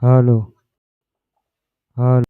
હાલો. હાલ.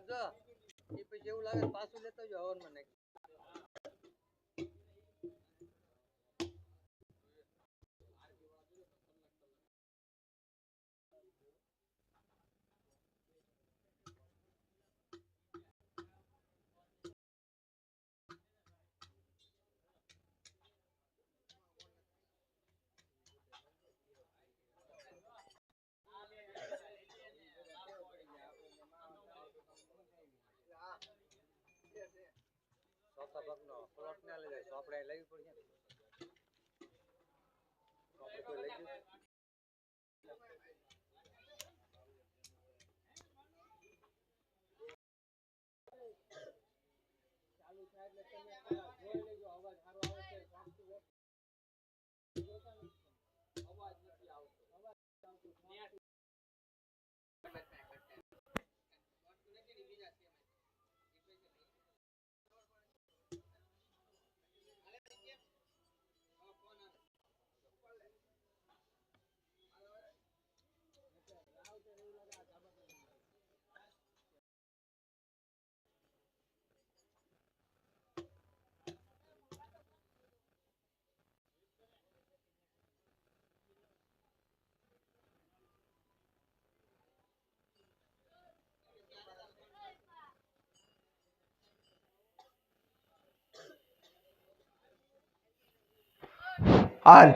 એટલે આમ જો. એ પછી એવું લાગે પાછું લેતો જો હવનમાં ચોપડે લેવી પડશે ચાલુ થાય એટલે તમે હાલ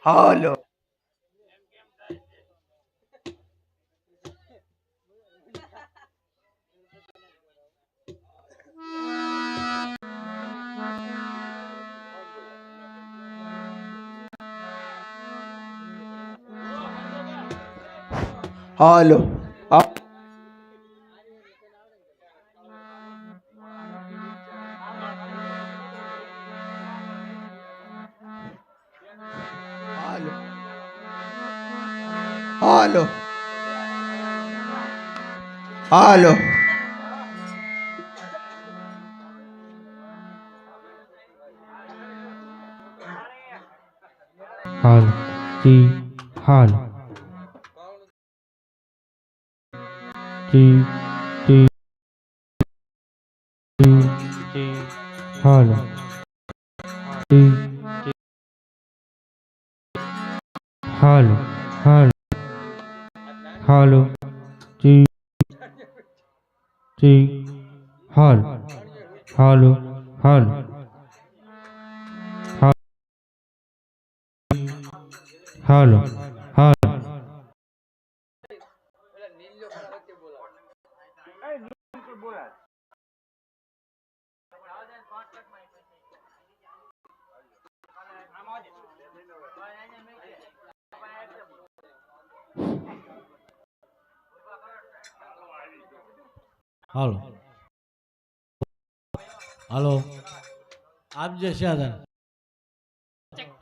હાલો હાલો હાલો હાલો હાલ જી હાલ જી જી જી જી હાલ હાલ હાલ. હાલ. હાલ. હાલ. હાલો હાલો આપજે સાધન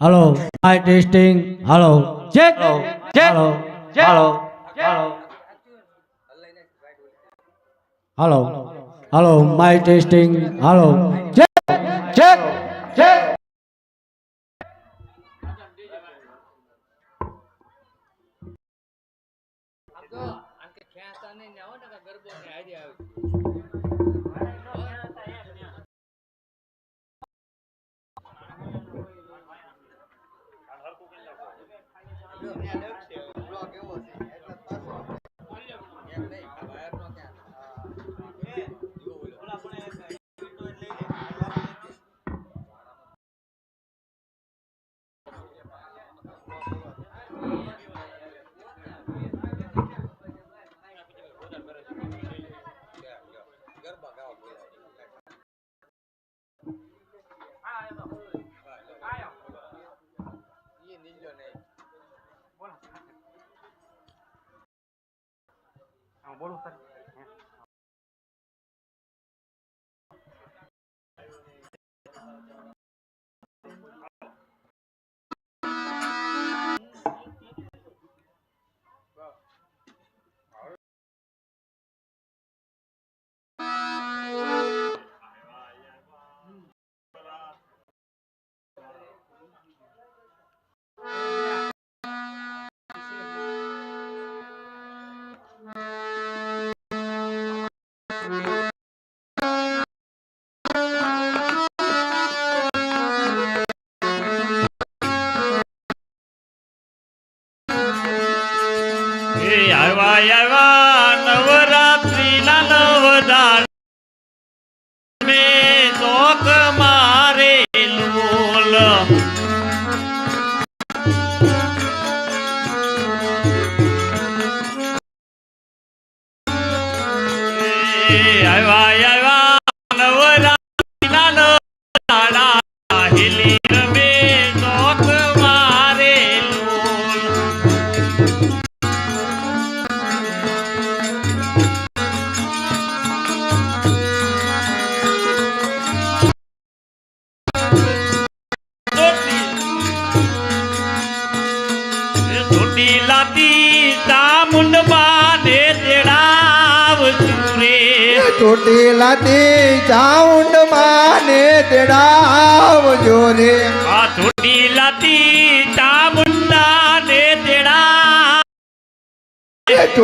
hello my testing. Hello. Check hello hello hello hello. My testing. Hello. Check check check એ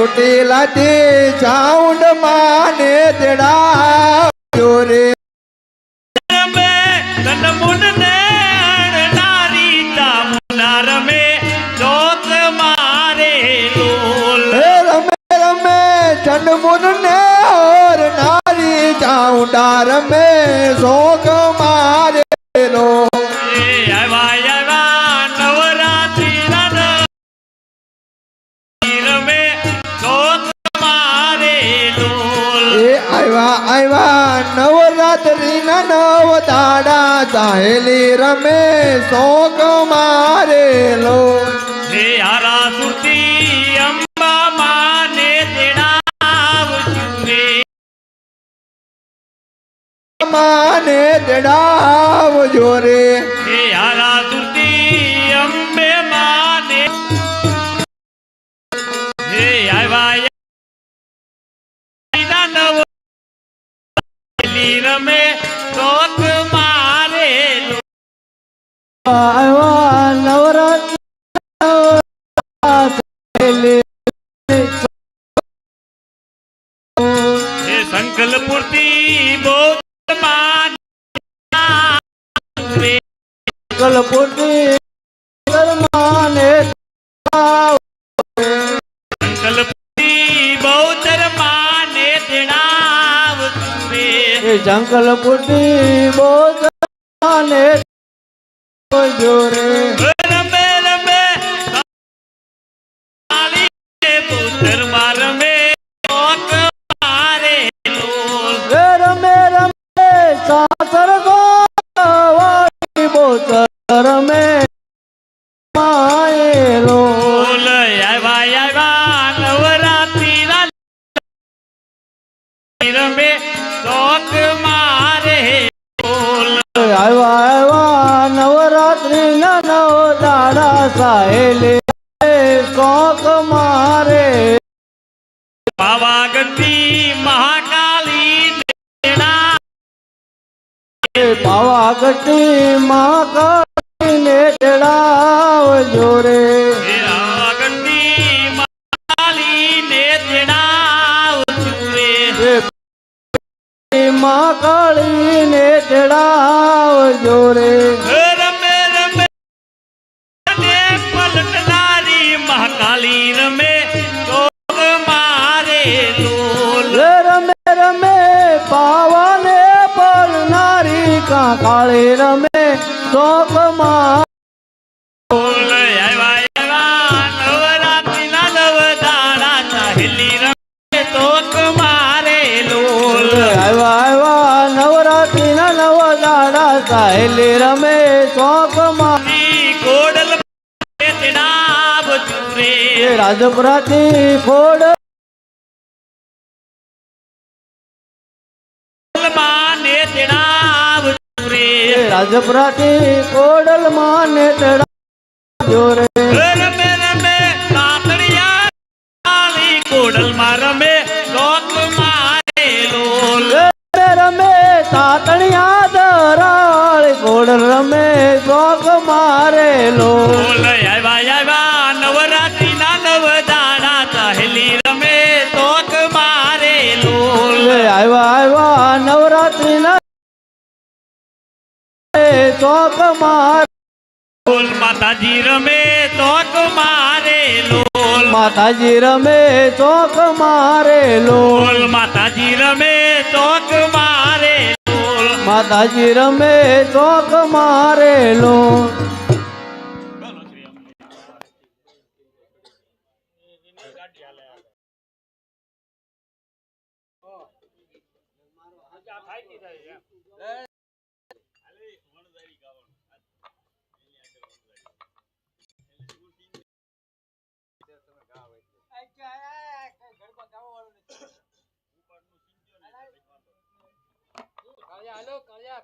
ચોટીલાથી ચાઉંડ માને તેડાવજો રે. રમે મુન ને આવ્યા. નવરાત્રીના નવ દાડા સાહેલી રમે શોક મારેલો. માને તેડાવજો માને રે. હે રમે શોક મારે સંકલ્પૂર્તિ હે સંકલ્પૂર્તિ રે જંગલ પુટી બોધ માને જોરે પાવાગઢની મહાકાલી તેડા પાવાગઢી લોલ રમે પાવાને નવરાત્રી ના રમે દાડા સાહેલી રમે શોકમાં ઈ ગોડલ તેડાવ ચૂરે રાજપુરાથી ખોડ રાજપુરાથી કોડલ માને ચડાવજો રે. રમે રમે કાતડિયા કોડલમાં રમે લોક મારે લોલ રમે રમે તાતણિયા દરાળ કોડલ રમે લોક મારેલો બોલ શોખ મારે. લોલ માતાજી રમે શોક મારે લોલ માતાજી રમે શોખ મારે લોલ માતાજી રમે શોક મારે લોલ માતાજી રમે શોખ મારેલો કાળિયા હાલો કાળિયા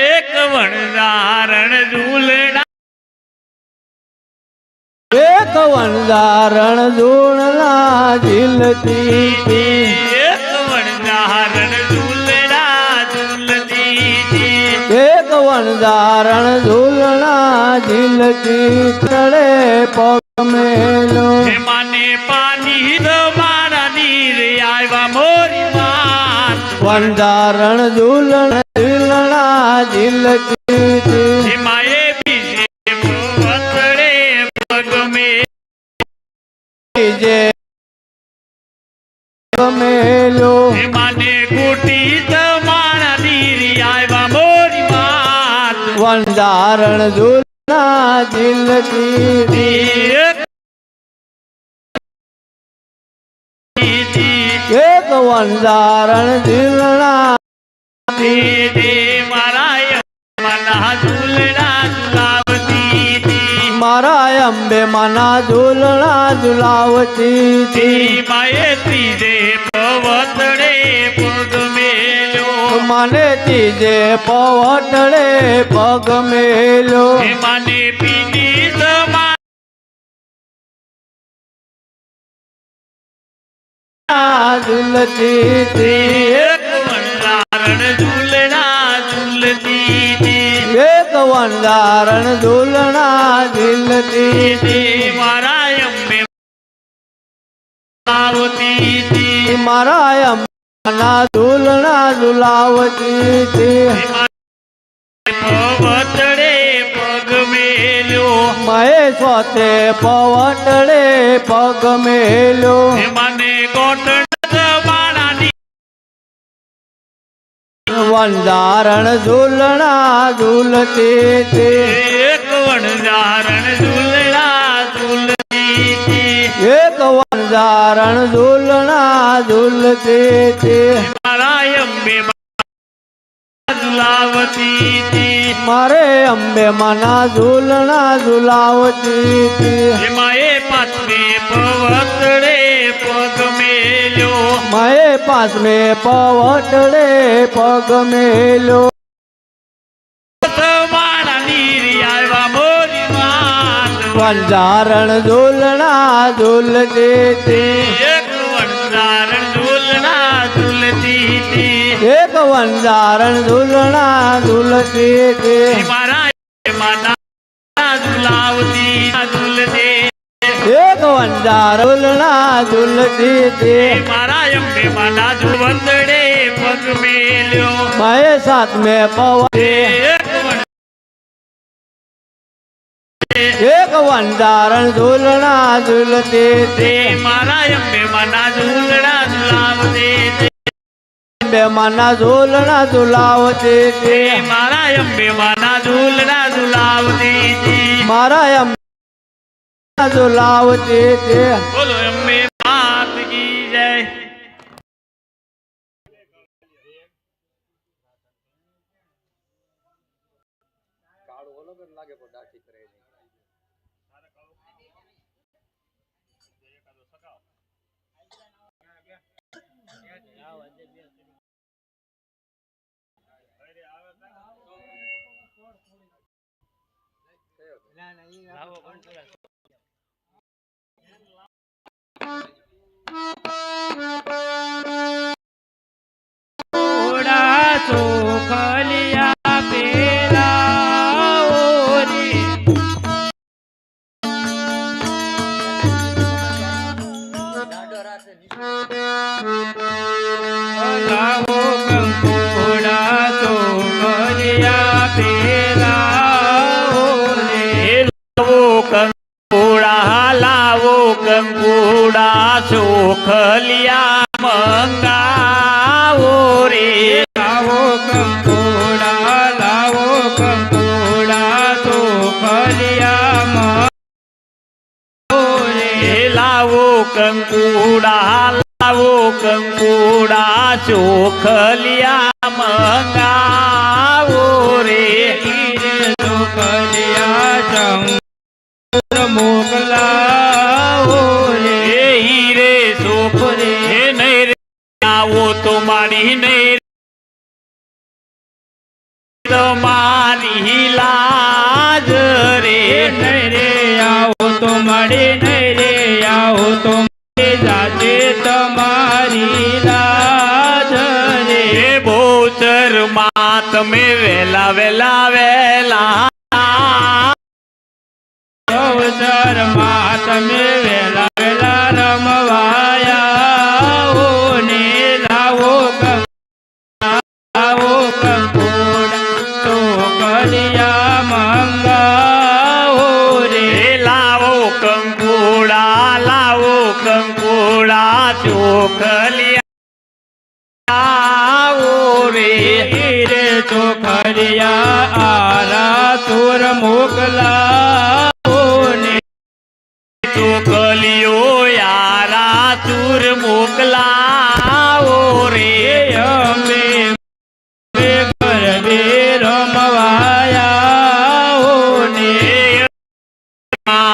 એક વણધારણ ઝૂલડા વનદારણ ધૂણલા ઝીલતી એક વણધારણ ઝૂલણા ઝીલતી તળે પગ મેલો માને પાણી મારા નીર આવ્યા મોરી વનદારણ ઝૂલણ ઝીલણા ઝીલતી મેલો માને કુટી તમારા દીરી આવ્યા મોરી માન વનદારણ ઝૂલણા ઝીલતી એક વંદારણ ઝીલણા દે મારા મના દુલના હતી મારા અંબે મના ઝૂલણા ઝુલાવતી માએ ત્રીજે પવતડે પગ મેલ્યો. મને તીજે પવટડે પગ મેલો મને પીની સમા ઝૂલતી એક વંદારણ ઝૂલણા ઝીલતી તે મારા અંબે હતી મારા અંબાના ઝૂલણા ઝુલાવતી પવતડે પગ મેલ્યો. મહેશ્વતે પવટડે પગ મેલ્યો. મને કોટણ વંદારણ ઝૂલણા ઝૂલતે હતી એક વણધારણ ઝૂલણા ઝૂલતી એક વણધારણ ઝૂલણા ઝૂલતે હતી મારા અંબે ઝુલાવતી મારે અંબે માના ઝૂલણા ઝુલાવતી હતી એમાં એ પાછમે પવતડે પગ મેલ્યો. માએ પાસ મે પવટડે પગ મેલ્યો. વંજારણ ઝૂલણા ઝૂલતી હતી એક ઝૂલતી હતી એક વંદારણ ઝૂલણા ઝૂલતી એક વંદાર ઝૂલણા ઝૂલતી મારા અંબે માતા ઝુલવંદડે પગ મેલ્યો. મહે સાત મે પવન એક વંદારણ ઝૂલણા ઝૂલતી હતી મારા અંબે માતા બે માના ઝૂલણા ઝુલાવતી મારા અંબે માના ઝૂલણા ઝુલાવતી મારા અંબે ઝુલાવતી બોલો અંબે થોડા ચોખલિયા. ચોખલિયા મંગાવો રે ચોખલિયા મોકલાવો રે હીરે સોખ રે નહીં રે આવો તો મારી નહીં તમારી લાજ રે નહીં રે તમે વેલા વેલા વેલા. માં તમે વેલા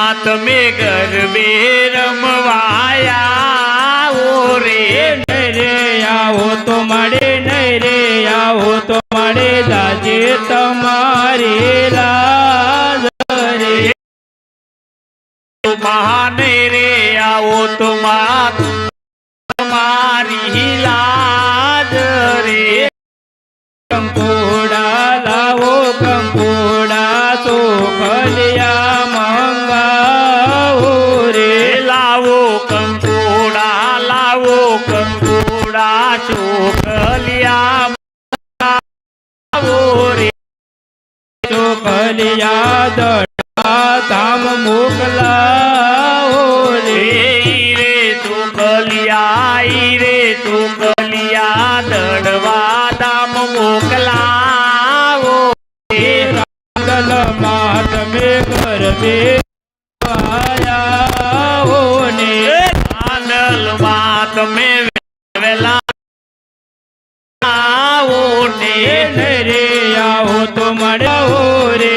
માં તમે ગરબે રમવાયા. ઓ રે રે આવો તો મળે નહીં રે આવો તો મળે. દાજે તમારી લાજ રે. મહાન રે, આવો તો માં તમારી લાજ રે. ચોકલિયા દડા ધામ મોકલાવો રે. રે રે ચોકલિયા ઈ રે કલિયા દડવા દામ મોકલાવો દલમાં તમે ગરબે આયા ને તમે વેલા આવો ને રે. તો મળ્યા રે.